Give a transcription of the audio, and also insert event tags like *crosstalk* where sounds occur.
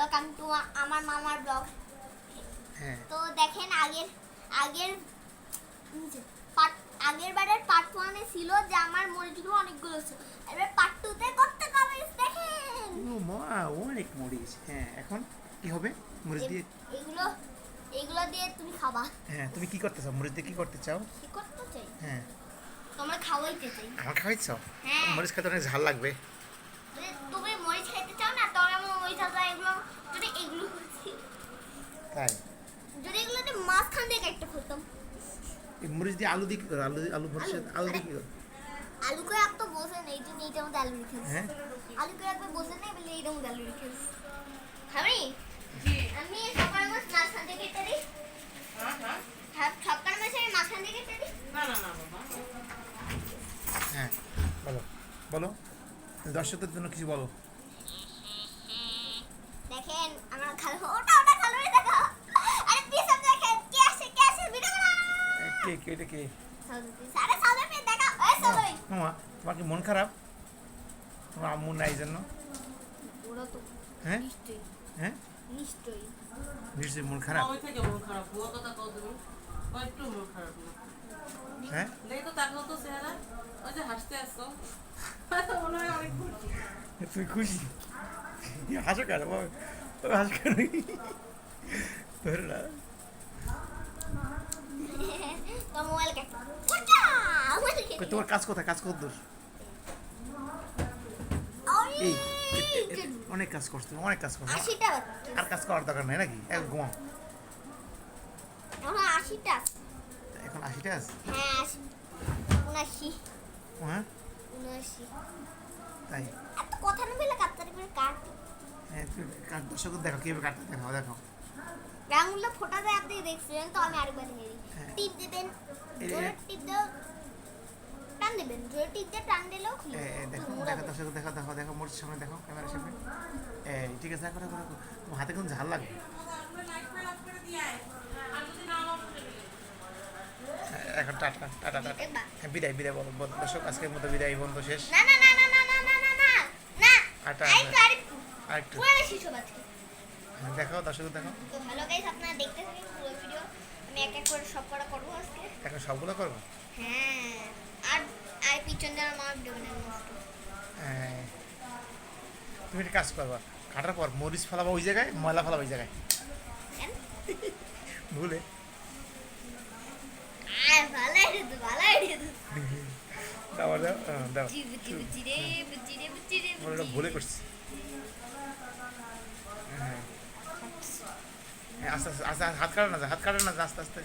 Welcome to আমার মামার blog. হ্যাঁ। তো দেখেন আগের আগের পার্ট আগের বারের পার্ট ওয়ানে ছিল যে আমার মরিচগুলো অনেকগুলো ছিল। এবার পার্ট টুতে করতে হবে দেখেন। ও মা অনেক মরিচ। হ্যাঁ এখন কি হবে? মরিচ দিয়ে এগুলো এগুলো দিয়ে তুমি খাবা। হ্যাঁ তুমি কি করতে চাও মরিচ দিয়ে কি করতে চাও? কি করতে চাই? হ্যাঁ। তোমরা খাওয়াইতে চাই। আমার খাওয়াইছ? হ্যাঁ। মরিচ খেতে অনেক ঝাল লাগবে যদি তুমি মরিচ খাইতে চাও না তাহলে আমার মরিচ আছে এগুলো যদি এগুলো তাই? যদি এগুলো দিয়ে মাঝখান দিয়ে একটা খুলতাম এই মরিচ দিয়ে আলু দিয়ে আলু আলু মরিচ আলু? দিয়ে কি আলু করে এক তো বসে নেই এই জন্য এইটার মধ্যে আলু রেখে দিছি। হ্যাঁ? আলু করে একবার বসে নেই বলে এইটার মধ্যে আলু রেখে দিছি। খাবি? আমি সকাল মাছ মাঝখান থেকে কেটে দিই। হ্যাঁ, সকাল মাছ আমি মাঝখান থেকে কেটে দিই। না না না বাবা। হ্যাঁ বলো। বলো। দর্শকদের জন্য কিছু বলো। দেখেন আমার খালো ওটা ওটা খালো রে দেখো আরে পিছন দেখেন কে আসে কে আসে ভিডিও বানা এ, কে কে এটা কে? মামা তোমার কি মন খারাপ? তোমার আম্মু নাই জন্য ওরা তো হ্যাঁ? হ্যাঁ? নিশ্চয়ই। নিশ্চয়ই মন খারাপ? ওই থেকে মন খারাপ ভুয়া কথা কও তুমি। ওই একটু মন খারাপ না। হ্যাঁ? দেখো তো তাকাও তো চেহারা। ওই যে হাসতে আসছো। তো মনে হয় অনেক খুশি। তুই খুশি? হাসো কেন? হাসো কেন? ধরে না তো মোবাইল কাট কোটা মোবাইল কই, তোমার কাজ কোথায়? কাজ কত দূর? এই অনেক কাজ করছ অনেক কাজ করছ। আর কাজ করার দরকার নাই নাকি? এক ঘুমাও। এখন আশিটা আছে। হ্যাঁ হ্যাঁ? তাই? কথা না বলে কাটতারি করে কাট হ্যাঁ কাট দর্শক দেখো কীভাবে কাটতে দেখো ফোটা যায় আপনি দেখছিলেন তো আমি আরেকবার দেখে দিই। হ্যাঁ। টিপ দেবেন এই- জোরে এই- টিপ দাও। টান দেবেন জোরে টিপ দিয়ে টান দিলেও খুলে দেখো। দেখো দর্শক দেখো দেখো দেখো মোর সামনে দেখো ক্যামেরার সামনে। এই ঠিক আছে দেখো দেখো দেখো। তোমার হাতে কোন ঝাল লাগবে এখন টাটা টাটা টাটা। হ্যাঁ বিদায় বিদায় বলো দর্শক আজকের মতো বিদায় বন্ধ শেষ। না না না না না না না না না না। আটা, আরেকটু পুরো হ্যাঁ, দেখাও দর্শক দেখো। তো হ্যালো গাইস আপনারা দেখতে থাকুন পুরো ভিডিও আমি এক এক করে সব করা করব আজকে। এখন সবগুলো করব? হ্যাঁ। হ্যাঁ। তুমি একটা কাজ করবা কাটার পর মরিচ ফেলাবা ওই জায়গায় ময়লা ফেলাবা ওই জায়গায়। *laughs* ভুলে। হ্যাঁ। হ্যাঁ, আস্তে আস্তে হাত কাটা না হাত কাটা না আস্তে আস্তে।